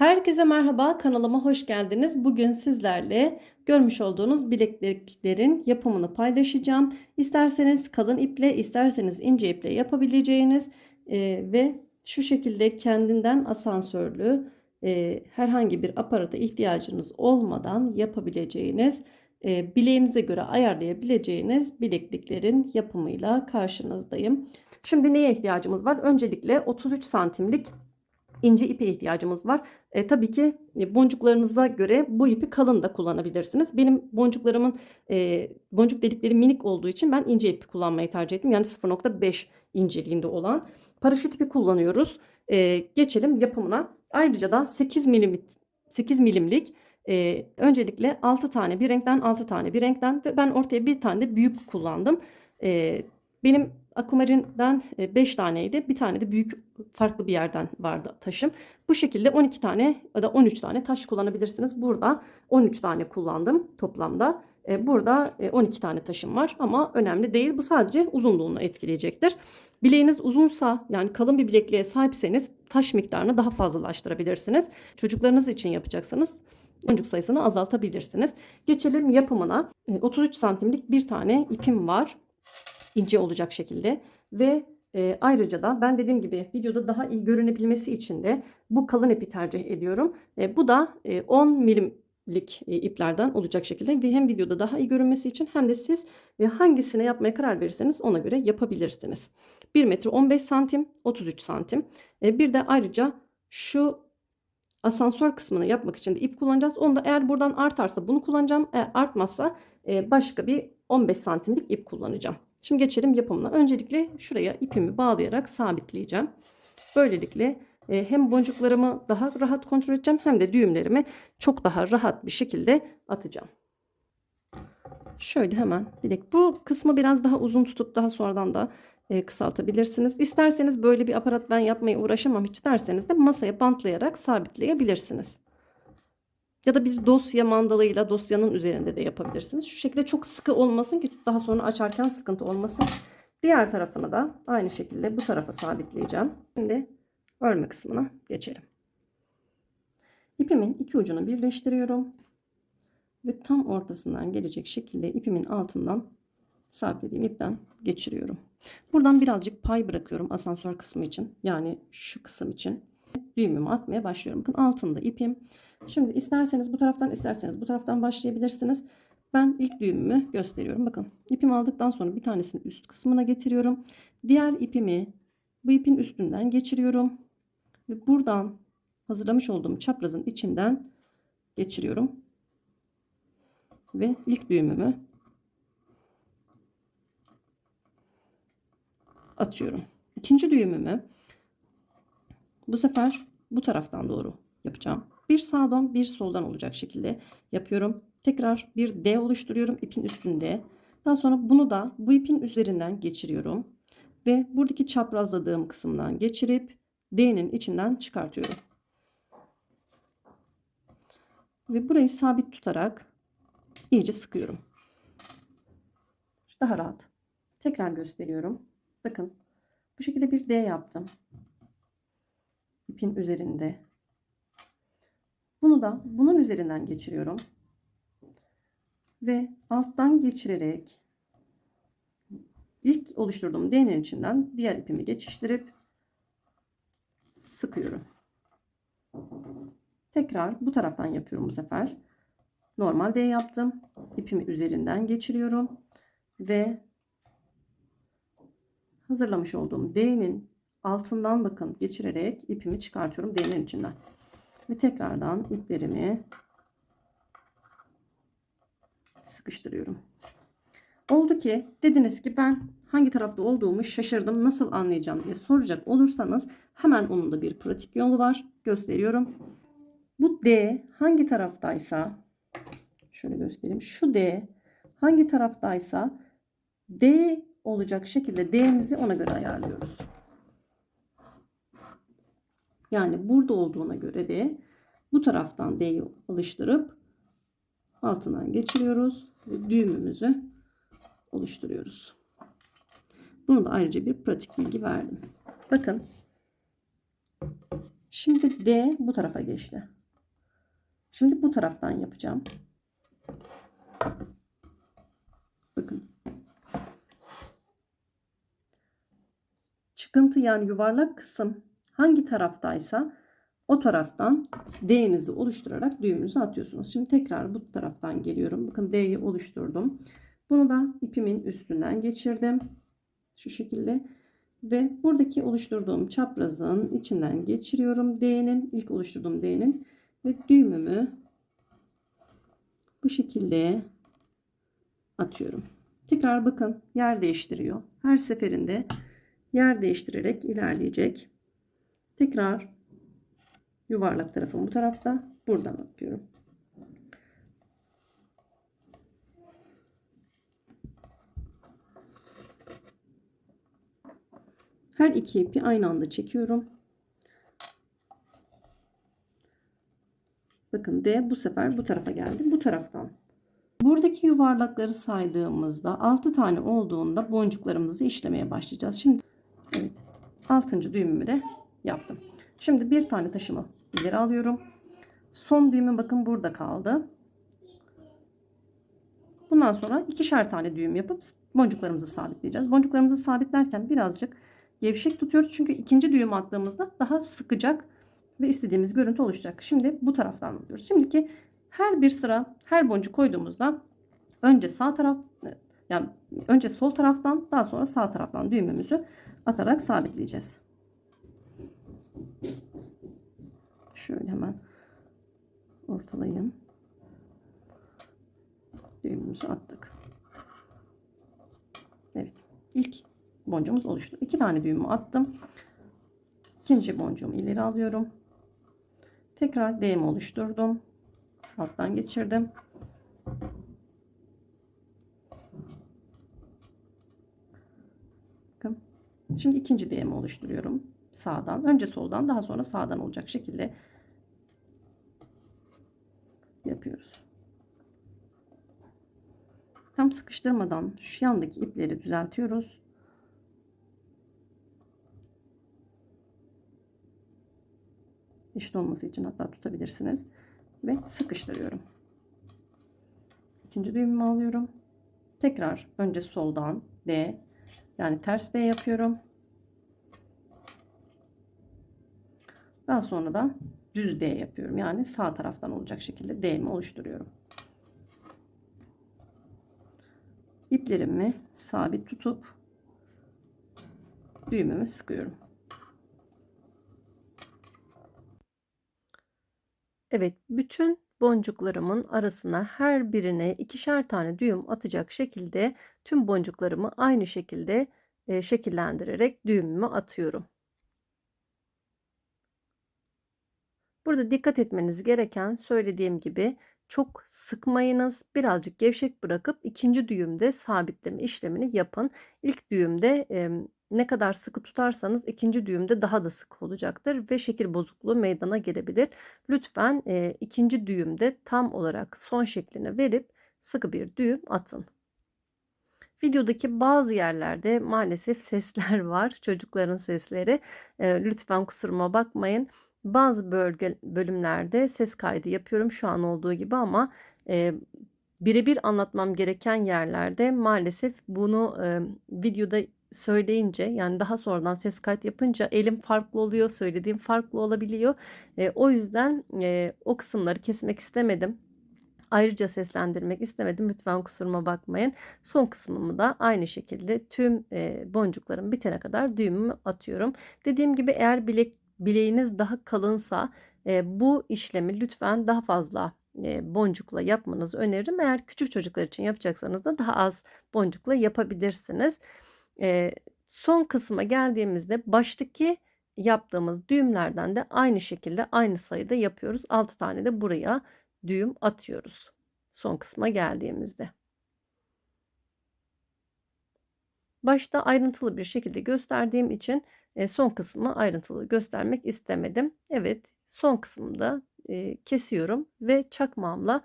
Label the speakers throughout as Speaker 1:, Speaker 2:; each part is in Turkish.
Speaker 1: Herkese merhaba, kanalıma hoş geldiniz. Bugün sizlerle görmüş olduğunuz bilekliklerin yapımını paylaşacağım. İsterseniz kalın iple, isterseniz ince iple yapabileceğiniz e, ve şu şekilde kendinden asansörlü e, herhangi bir aparata ihtiyacınız olmadan yapabileceğiniz, e, bileğinize göre ayarlayabileceğiniz bilekliklerin yapımıyla karşınızdayım. Şimdi neye ihtiyacımız var? Öncelikle 33 santimlik ince ipe ihtiyacımız var. E, tabii ki e, boncuklarınıza göre bu ipi kalın da kullanabilirsiniz. Benim boncuklarımın e, boncuk delikleri minik olduğu için ben ince ipi kullanmayı tercih ettim. Yani 0.5 inceliğinde olan paraşüt ipi kullanıyoruz. E, geçelim yapımına. Ayrıca da 8 milim 8 milimlik e, öncelikle 6 tane bir renkten 6 tane bir renkten ve ben ortaya bir tane de büyük kullandım. E, benim Akumarin'den 5 taneydi. Bir tane de büyük farklı bir yerden vardı taşım. Bu şekilde 12 tane ya da 13 tane taş kullanabilirsiniz. Burada 13 tane kullandım toplamda. E, burada 12 tane taşım var ama önemli değil. Bu sadece uzunluğunu etkileyecektir. Bileğiniz uzunsa yani kalın bir bilekliğe sahipseniz taş miktarını daha fazlalaştırabilirsiniz. Çocuklarınız için yapacaksanız boncuk sayısını azaltabilirsiniz. Geçelim yapımına. 33 santimlik bir tane ipim var ince olacak şekilde ve e, ayrıca da ben dediğim gibi videoda daha iyi görünebilmesi için de bu kalın ipi tercih ediyorum. E, bu da e, 10 milimlik e, iplerden olacak şekilde ve hem videoda daha iyi görünmesi için hem de siz e, hangisine yapmaya karar verirseniz ona göre yapabilirsiniz. 1 metre 15 santim 33 santim. E, bir de ayrıca şu asansör kısmını yapmak için de ip kullanacağız. Onu da eğer buradan artarsa bunu kullanacağım. Eğer artmazsa e, başka bir 15 santimlik ip kullanacağım. Şimdi geçelim yapımına. Öncelikle şuraya ipimi bağlayarak sabitleyeceğim. Böylelikle e, hem boncuklarımı daha rahat kontrol edeceğim hem de düğümlerimi çok daha rahat bir şekilde atacağım. Şöyle hemen bilek. Bu kısmı biraz daha uzun tutup daha sonradan da e, kısaltabilirsiniz. İsterseniz böyle bir aparat ben yapmaya uğraşamam hiç derseniz de masaya bantlayarak sabitleyebilirsiniz. Ya da bir dosya mandalıyla dosyanın üzerinde de yapabilirsiniz. Şu şekilde çok sıkı olmasın ki daha sonra açarken sıkıntı olmasın. Diğer tarafını da aynı şekilde bu tarafa sabitleyeceğim. Şimdi örme kısmına geçelim. İpimin iki ucunu birleştiriyorum. Ve tam ortasından gelecek şekilde ipimin altından sabitlediğim ipten geçiriyorum. Buradan birazcık pay bırakıyorum asansör kısmı için. Yani şu kısım için. Düğümümü atmaya başlıyorum. Bakın altında ipim. Şimdi isterseniz bu taraftan isterseniz bu taraftan başlayabilirsiniz. Ben ilk düğümümü gösteriyorum. Bakın ipimi aldıktan sonra bir tanesini üst kısmına getiriyorum. Diğer ipimi bu ipin üstünden geçiriyorum. Ve buradan hazırlamış olduğum çaprazın içinden geçiriyorum. Ve ilk düğümümü atıyorum. İkinci düğümümü bu sefer bu taraftan doğru yapacağım. Bir sağdan bir soldan olacak şekilde yapıyorum. Tekrar bir D oluşturuyorum ipin üstünde. Daha sonra bunu da bu ipin üzerinden geçiriyorum. Ve buradaki çaprazladığım kısımdan geçirip D'nin içinden çıkartıyorum. Ve burayı sabit tutarak iyice sıkıyorum. Daha rahat. Tekrar gösteriyorum. Bakın bu şekilde bir D yaptım. İpin üzerinde bunu da bunun üzerinden geçiriyorum. Ve alttan geçirerek ilk oluşturduğum D'nin içinden diğer ipimi geçiştirip sıkıyorum. Tekrar bu taraftan yapıyorum bu sefer. Normal D yaptım. İpimi üzerinden geçiriyorum. Ve hazırlamış olduğum D'nin altından bakın geçirerek ipimi çıkartıyorum D'nin içinden. Ve tekrardan iplerimi sıkıştırıyorum. Oldu ki dediniz ki ben hangi tarafta olduğumu şaşırdım nasıl anlayacağım diye soracak olursanız hemen onun da bir pratik yolu var. Gösteriyorum. Bu D hangi taraftaysa şöyle göstereyim. Şu D hangi taraftaysa D olacak şekilde D'mizi ona göre ayarlıyoruz. Yani burada olduğuna göre de bu taraftan D'yi alıştırıp altından geçiriyoruz ve düğümümüzü oluşturuyoruz. Bunu da ayrıca bir pratik bilgi verdim. Bakın Şimdi D bu tarafa geçti. Şimdi bu taraftan yapacağım. Bakın. Çıkıntı yani yuvarlak kısım hangi taraftaysa o taraftan D'nizi oluşturarak düğümünüzü atıyorsunuz. Şimdi tekrar bu taraftan geliyorum. Bakın D'yi oluşturdum. Bunu da ipimin üstünden geçirdim. Şu şekilde. Ve buradaki oluşturduğum çaprazın içinden geçiriyorum D'nin. ilk oluşturduğum D'nin. Ve düğümümü bu şekilde atıyorum. Tekrar bakın yer değiştiriyor. Her seferinde yer değiştirerek ilerleyecek. Tekrar yuvarlak tarafım bu tarafta. Buradan atıyorum. Her iki ipi aynı anda çekiyorum. Bakın D bu sefer bu tarafa geldi. Bu taraftan. Buradaki yuvarlakları saydığımızda 6 tane olduğunda boncuklarımızı işlemeye başlayacağız. Şimdi evet 6. düğümümü de yaptım. Şimdi bir tane taşımı ileri alıyorum. Son düğümüm bakın burada kaldı. Bundan sonra ikişer tane düğüm yapıp boncuklarımızı sabitleyeceğiz. Boncuklarımızı sabitlerken birazcık gevşek tutuyoruz. Çünkü ikinci düğüm attığımızda daha sıkacak ve istediğimiz görüntü oluşacak. Şimdi bu taraftan alıyoruz. Şimdiki her bir sıra her boncuk koyduğumuzda önce sağ taraf yani önce sol taraftan daha sonra sağ taraftan düğümümüzü atarak sabitleyeceğiz. Şöyle hemen ortalayayım. Düğümümüzü attık. Evet. ilk boncuğumuz oluştu. İki tane düğümü attım. İkinci boncuğumu ileri alıyorum. Tekrar D'mi oluşturdum. Alttan geçirdim. Bakın. Şimdi ikinci D'mi oluşturuyorum. Sağdan. Önce soldan daha sonra sağdan olacak şekilde yapıyoruz. Tam sıkıştırmadan şu yandaki ipleri düzeltiyoruz. Eşit olması için hatta tutabilirsiniz. Ve sıkıştırıyorum. İkinci düğümümü alıyorum. Tekrar önce soldan D yani ters D yapıyorum. Daha sonra da düz D yapıyorum. Yani sağ taraftan olacak şekilde D'mi oluşturuyorum. İplerimi sabit tutup düğümümü sıkıyorum. Evet, bütün boncuklarımın arasına her birine ikişer tane düğüm atacak şekilde tüm boncuklarımı aynı şekilde e, şekillendirerek düğümümü atıyorum. Burada dikkat etmeniz gereken söylediğim gibi çok sıkmayınız. Birazcık gevşek bırakıp ikinci düğümde sabitleme işlemini yapın. İlk düğümde e, ne kadar sıkı tutarsanız ikinci düğümde daha da sık olacaktır ve şekil bozukluğu meydana gelebilir. Lütfen e, ikinci düğümde tam olarak son şeklini verip sıkı bir düğüm atın. Videodaki bazı yerlerde maalesef sesler var. Çocukların sesleri. E, lütfen kusuruma bakmayın. Bazı bölge bölümlerde ses kaydı yapıyorum şu an olduğu gibi ama e, birebir anlatmam gereken yerlerde maalesef bunu e, videoda söyleyince yani daha sonradan ses kayıt yapınca elim farklı oluyor, söylediğim farklı olabiliyor. E, o yüzden e, o kısımları kesmek istemedim. Ayrıca seslendirmek istemedim. Lütfen kusuruma bakmayın. Son kısmımı da aynı şekilde tüm e, boncuklarım bitene kadar düğümümü atıyorum. Dediğim gibi eğer bilek bileğiniz daha kalınsa e, bu işlemi lütfen daha fazla e, boncukla yapmanızı öneririm. Eğer küçük çocuklar için yapacaksanız da daha az boncukla yapabilirsiniz. E, son kısma geldiğimizde baştaki yaptığımız düğümlerden de aynı şekilde aynı sayıda yapıyoruz. 6 tane de buraya düğüm atıyoruz. Son kısma geldiğimizde. Başta ayrıntılı bir şekilde gösterdiğim için e, son kısmı ayrıntılı göstermek istemedim. Evet son kısımda e, kesiyorum ve çakmağımla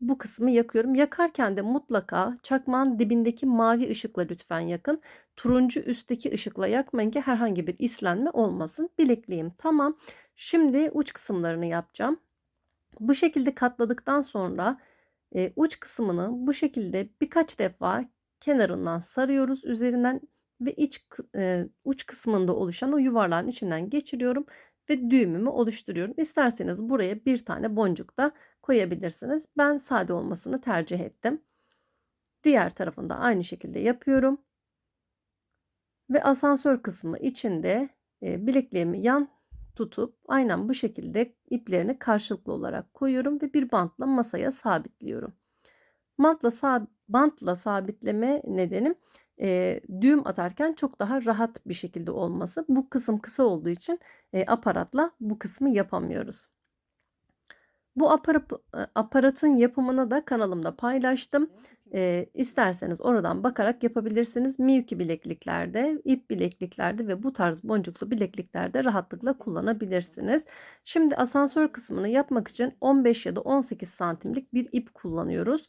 Speaker 1: bu kısmı yakıyorum. Yakarken de mutlaka çakmağın dibindeki mavi ışıkla lütfen yakın. Turuncu üstteki ışıkla yakmayın ki herhangi bir islenme olmasın. Bilekliğim tamam. Şimdi uç kısımlarını yapacağım. Bu şekilde katladıktan sonra e, uç kısmını bu şekilde birkaç defa kenarından sarıyoruz üzerinden ve iç e, uç kısmında oluşan o yuvarlağın içinden geçiriyorum ve düğümümü oluşturuyorum. İsterseniz buraya bir tane boncuk da koyabilirsiniz. Ben sade olmasını tercih ettim. Diğer tarafında aynı şekilde yapıyorum. Ve asansör kısmı içinde e, bilekliğimi yan tutup aynen bu şekilde iplerini karşılıklı olarak koyuyorum ve bir bantla masaya sabitliyorum. Bantla, sab bantla sabitleme nedenim e, düğüm atarken çok daha rahat bir şekilde olması. Bu kısım kısa olduğu için e, aparatla bu kısmı yapamıyoruz. Bu aparat, aparatın yapımını da kanalımda paylaştım. E, isterseniz oradan bakarak yapabilirsiniz. Miyuki bilekliklerde, ip bilekliklerde ve bu tarz boncuklu bilekliklerde rahatlıkla kullanabilirsiniz. Şimdi asansör kısmını yapmak için 15 ya da 18 santimlik bir ip kullanıyoruz.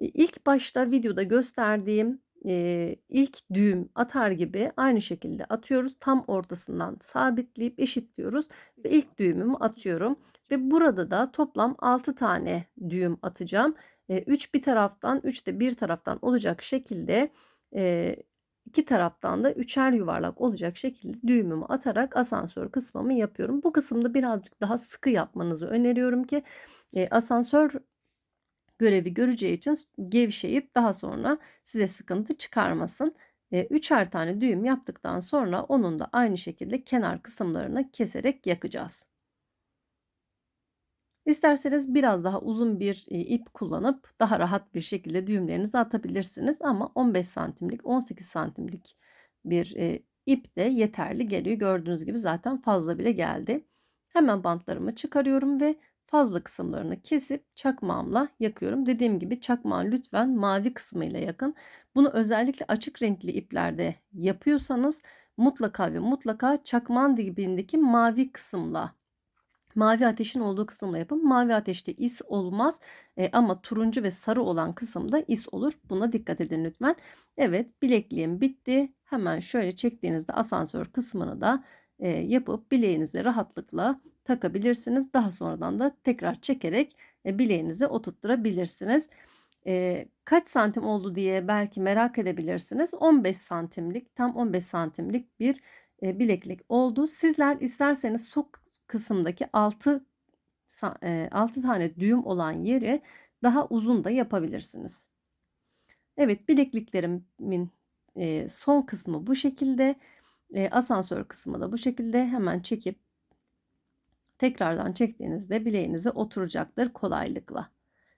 Speaker 1: İlk başta videoda gösterdiğim e, ilk düğüm atar gibi aynı şekilde atıyoruz. Tam ortasından sabitleyip eşitliyoruz ve ilk düğümümü atıyorum. Ve burada da toplam 6 tane düğüm atacağım. 3 bir taraftan 3 de bir taraftan olacak şekilde e, iki taraftan da üçer yuvarlak olacak şekilde düğümümü atarak asansör kısmımı yapıyorum. Bu kısımda birazcık daha sıkı yapmanızı öneriyorum ki e, asansör görevi göreceği için gevşeyip daha sonra size sıkıntı çıkarmasın. Üçer tane düğüm yaptıktan sonra onun da aynı şekilde kenar kısımlarını keserek yakacağız. İsterseniz biraz daha uzun bir ip kullanıp daha rahat bir şekilde düğümlerinizi atabilirsiniz. Ama 15 santimlik 18 santimlik bir ip de yeterli geliyor. Gördüğünüz gibi zaten fazla bile geldi. Hemen bantlarımı çıkarıyorum ve fazla kısımlarını kesip çakmağımla yakıyorum. Dediğim gibi çakmağın lütfen mavi kısmıyla yakın. Bunu özellikle açık renkli iplerde yapıyorsanız mutlaka ve mutlaka çakmağın dibindeki mavi kısımla mavi ateşin olduğu kısımla yapın. Mavi ateşte is olmaz e, ama turuncu ve sarı olan kısımda is olur. Buna dikkat edin lütfen. Evet bilekliğim bitti. Hemen şöyle çektiğinizde asansör kısmını da e, yapıp bileğinizi rahatlıkla takabilirsiniz. Daha sonradan da tekrar çekerek e, bileğinize oturtturabilirsiniz. E, kaç santim oldu diye belki merak edebilirsiniz. 15 santimlik tam 15 santimlik bir e, bileklik oldu. Sizler isterseniz sok kısımdaki 6 e, 6 tane düğüm olan yeri daha uzun da yapabilirsiniz. Evet bilekliklerimin e, son kısmı bu şekilde. E, asansör kısmı da bu şekilde hemen çekip tekrardan çektiğinizde bileğinize oturacaktır kolaylıkla.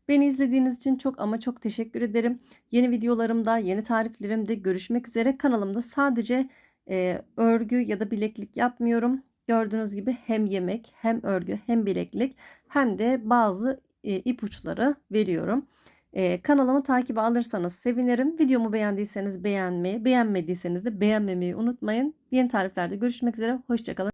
Speaker 1: Beni izlediğiniz için çok ama çok teşekkür ederim. Yeni videolarımda, yeni tariflerimde görüşmek üzere. Kanalımda sadece e, örgü ya da bileklik yapmıyorum. Gördüğünüz gibi hem yemek, hem örgü, hem bileklik, hem de bazı e, ipuçları veriyorum. E, kanalımı takip alırsanız sevinirim. Videomu beğendiyseniz beğenmeyi, beğenmediyseniz de beğenmemeyi unutmayın. Yeni tariflerde görüşmek üzere. Hoşçakalın.